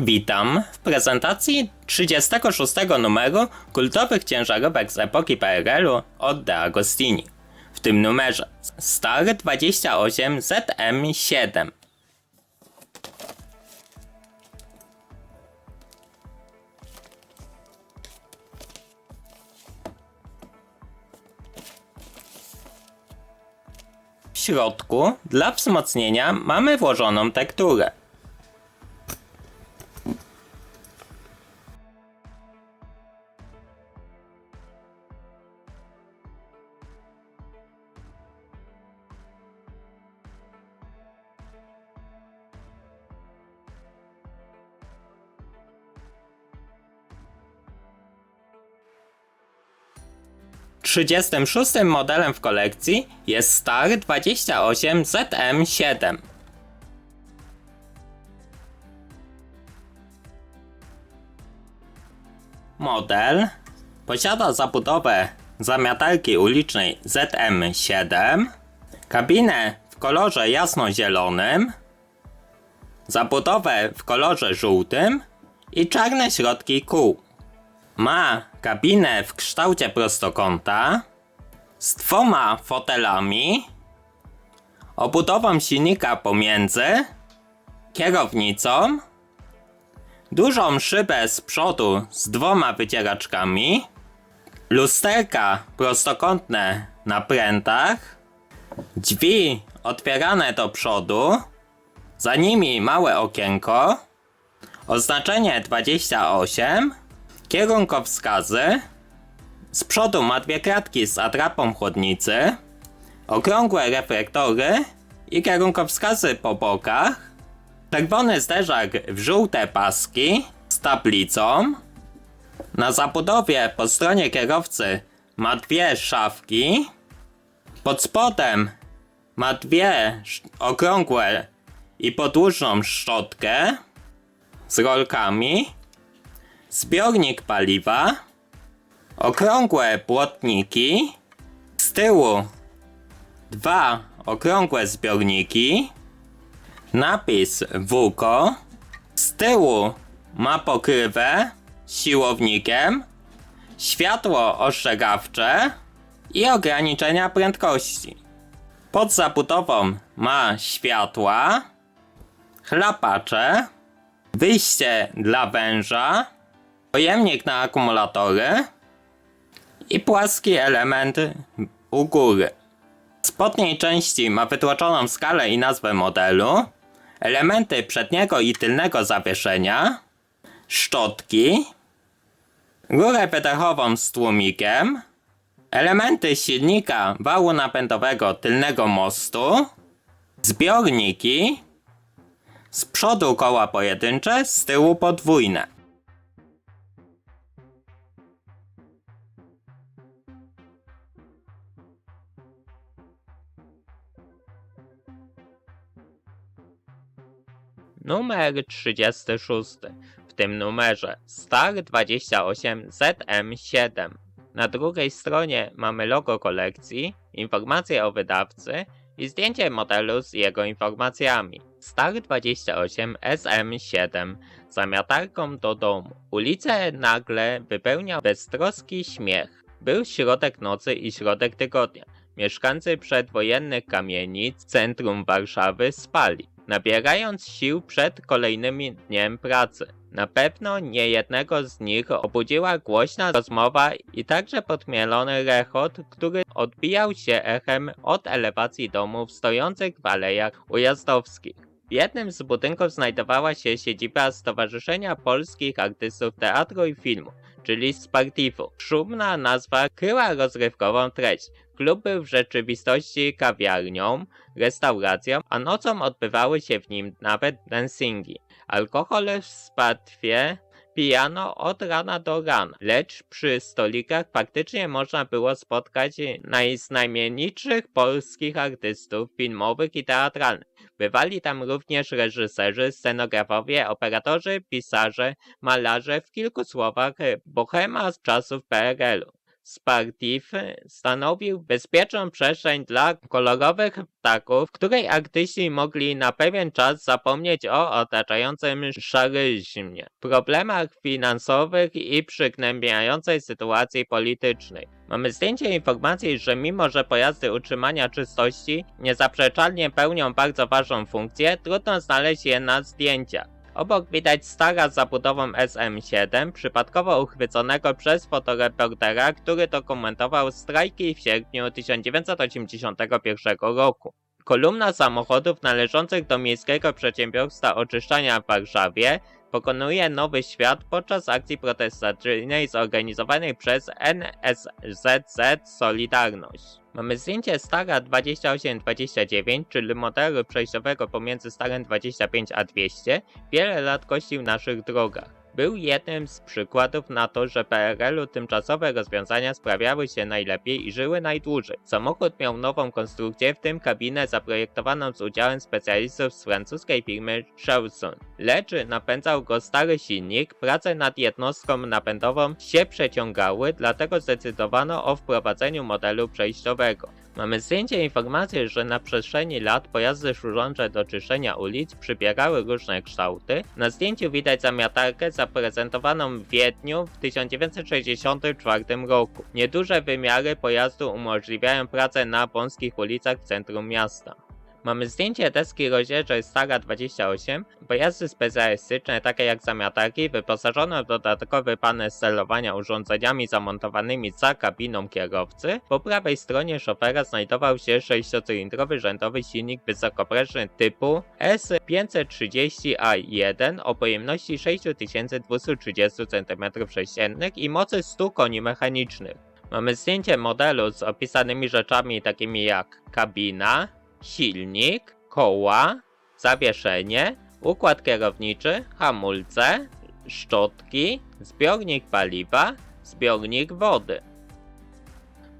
Witam w prezentacji 36 numeru kultowych ciężarówek z epoki PRL-u od De Agostini. W tym numerze Star 28 ZM7. W środku dla wzmocnienia mamy włożoną tekturę. Trzydziestym szóstym modelem w kolekcji jest Star 28 ZM7. Model posiada zabudowę zamiatarki ulicznej ZM7, kabinę w kolorze jasnozielonym, zabudowę w kolorze żółtym i czarne środki kół. Ma kabinę w kształcie prostokąta z dwoma fotelami, obudową silnika pomiędzy, kierownicą, dużą szybę z przodu z dwoma wycieraczkami, lusterka prostokątne na prętach, drzwi otwierane do przodu, za nimi małe okienko, oznaczenie 28, kierunkowskazy, z przodu ma dwie kratki z atrapą chłodnicy, okrągłe reflektory i kierunkowskazy po bokach, czerwony zderzak w żółte paski z tablicą, na zabudowie po stronie kierowcy ma dwie szafki, pod spodem ma dwie okrągłe i podłużną szczotkę z rolkami, zbiornik paliwa, okrągłe płotniki, z tyłu dwa okrągłe zbiorniki, napis WUKO, z tyłu ma pokrywę siłownikiem, światło ostrzegawcze i ograniczenia prędkości. Pod zabudową ma światła, chlapacze, wyjście dla węża, pojemnik na akumulatory i płaski element u góry. W spodniej części ma wytłoczoną skalę i nazwę modelu, elementy przedniego i tylnego zawieszenia, szczotki, rurę wydechową z tłumikiem, elementy silnika wału napędowego tylnego mostu, zbiorniki, z przodu koła pojedyncze, z tyłu podwójne. Numer 36. W tym numerze Star 28 ZM7. Na drugiej stronie mamy logo kolekcji, informacje o wydawcy i zdjęcie modelu z jego informacjami. Star 28 SM7 zamiatarką do domu. Ulicę nagle wypełniał beztroski śmiech. Był środek nocy i środek tygodnia. Mieszkańcy przedwojennych kamienic centrum Warszawy spali, nabierając sił przed kolejnym dniem pracy. Na pewno nie jednego z nich obudziła głośna rozmowa i także podmielony rechot, który odbijał się echem od elewacji domów stojących w alejach ujazdowskich. W jednym z budynków znajdowała się siedziba Stowarzyszenia Polskich Artystów Teatru i Filmu, czyli Spartifu. Szumna nazwa kryła rozrywkową treść. Klub był w rzeczywistości kawiarnią, restauracją, a nocą odbywały się w nim nawet dancingi. Alkohol w Spartwie pijano od rana do rana, lecz przy stolikach faktycznie można było spotkać najznamienitszych polskich artystów filmowych i teatralnych. Bywali tam również reżyserzy, scenografowie, operatorzy, pisarze, malarze, w kilku słowach bohema z czasów PRL-u. Sportif stanowił bezpieczną przestrzeń dla kolorowych ptaków, w której artyści mogli na pewien czas zapomnieć o otaczającym szaryzmie, problemach finansowych i przygnębiającej sytuacji politycznej. Mamy zdjęcie informacji, że mimo, że pojazdy utrzymania czystości niezaprzeczalnie pełnią bardzo ważną funkcję, trudno znaleźć je na zdjęciach. Obok widać stara z zabudową SM-7, przypadkowo uchwyconego przez fotoreportera, który dokumentował strajki w sierpniu 1981 roku. Kolumna samochodów należących do Miejskiego Przedsiębiorstwa Oczyszczania w Warszawie pokonuje nowy świat podczas akcji protestacyjnej zorganizowanej przez NSZZ Solidarność. Mamy zdjęcie Stara 2829, czyli modelu przejściowego pomiędzy Starem 25 a 200, wiele lat kościł naszych drogach. Był jednym z przykładów na to, że PRL-u tymczasowe rozwiązania sprawiały się najlepiej i żyły najdłużej. Samochód miał nową konstrukcję, w tym kabinę zaprojektowaną z udziałem specjalistów z francuskiej firmy Chauson. Lecz napędzał go stary silnik, prace nad jednostką napędową się przeciągały, dlatego zdecydowano o wprowadzeniu modelu przejściowego. Mamy zdjęcie informacji, że na przestrzeni lat pojazdy służące do czyszczenia ulic przybierały różne kształty. Na zdjęciu widać zamiatarkę zaprezentowaną w Wiedniu w 1964 roku. Nieduże wymiary pojazdu umożliwiają pracę na wąskich ulicach w centrum miasta. Mamy zdjęcie deski rozdzielczej Stara 28, pojazdy specjalistyczne takie jak zamiatarki wyposażone w dodatkowy panel sterowania urządzeniami zamontowanymi za kabiną kierowcy. Po prawej stronie szofera znajdował się 6-cylindrowy rzędowy silnik wysokoprężny typu S530A1 o pojemności 6230 cm3 i mocy 100 koni mechanicznych. Mamy zdjęcie modelu z opisanymi rzeczami takimi jak kabina, silnik, koła, zawieszenie, układ kierowniczy, hamulce, szczotki, zbiornik paliwa, zbiornik wody.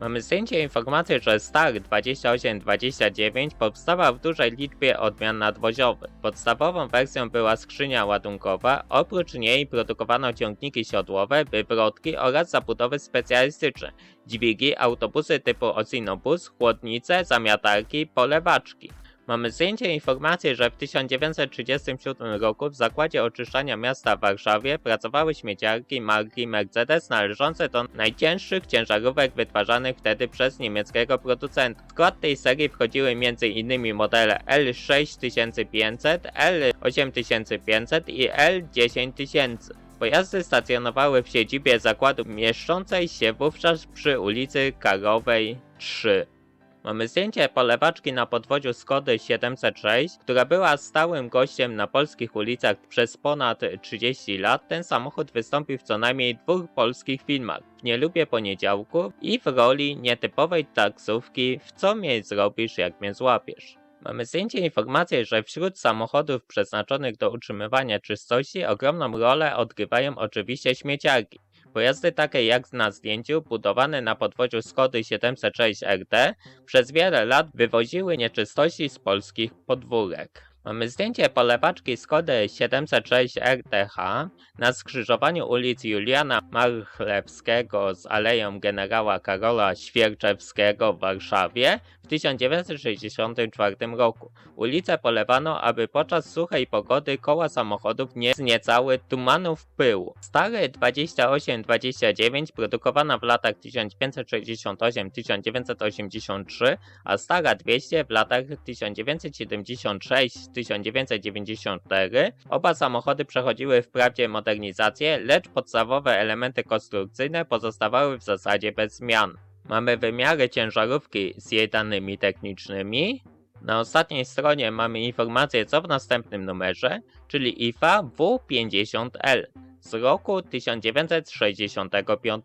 Mamy zdjęcie informacji, że Star 2829 powstała w dużej liczbie odmian nadwoziowych. Podstawową wersją była skrzynia ładunkowa, oprócz niej produkowano ciągniki siodłowe, wywrotki oraz zabudowy specjalistyczne, dźwigi, autobusy typu Osinobus, chłodnice, zamiatarki, polewaczki. Mamy zdjęcie informacji, że w 1937 roku w zakładzie oczyszczania miasta w Warszawie pracowały śmieciarki marki Mercedes należące do najcięższych ciężarówek wytwarzanych wtedy przez niemieckiego producenta. W skład tej serii wchodziły m.in. modele L6500, L8500 i L10000. Pojazdy stacjonowały w siedzibie zakładu mieszczącej się wówczas przy ulicy Karowej 3. Mamy zdjęcie polewaczki na podwoziu Skody 706, która była stałym gościem na polskich ulicach przez ponad 30 lat. Ten samochód wystąpił w co najmniej dwóch polskich filmach. W Nie lubię poniedziałku i w roli nietypowej taksówki w Co mnie zrobisz jak mnie złapiesz. Mamy zdjęcie informacji, że wśród samochodów przeznaczonych do utrzymywania czystości ogromną rolę odgrywają oczywiście śmieciarki. Pojazdy takie jak na zdjęciu, budowane na podwoziu Skody 706 RT, przez wiele lat wywoziły nieczystości z polskich podwórek. Mamy zdjęcie polewaczki Skody 706 RTH na skrzyżowaniu ulic Juliana Marchlewskiego z Aleją Generała Karola Świerczewskiego w Warszawie w 1964 roku. Ulicę polewano, aby podczas suchej pogody koła samochodów nie zniecały tumanów pyłu. Stary 2829 produkowana w latach 1568-1983, a stara 200 w latach 1976-1994. Oba samochody przechodziły wprawdzie modernizację, lecz podstawowe elementy konstrukcyjne pozostawały w zasadzie bez zmian. Mamy wymiary ciężarówki z jej danymi technicznymi. Na ostatniej stronie mamy informację co w następnym numerze, czyli IFA W50L z roku 1965.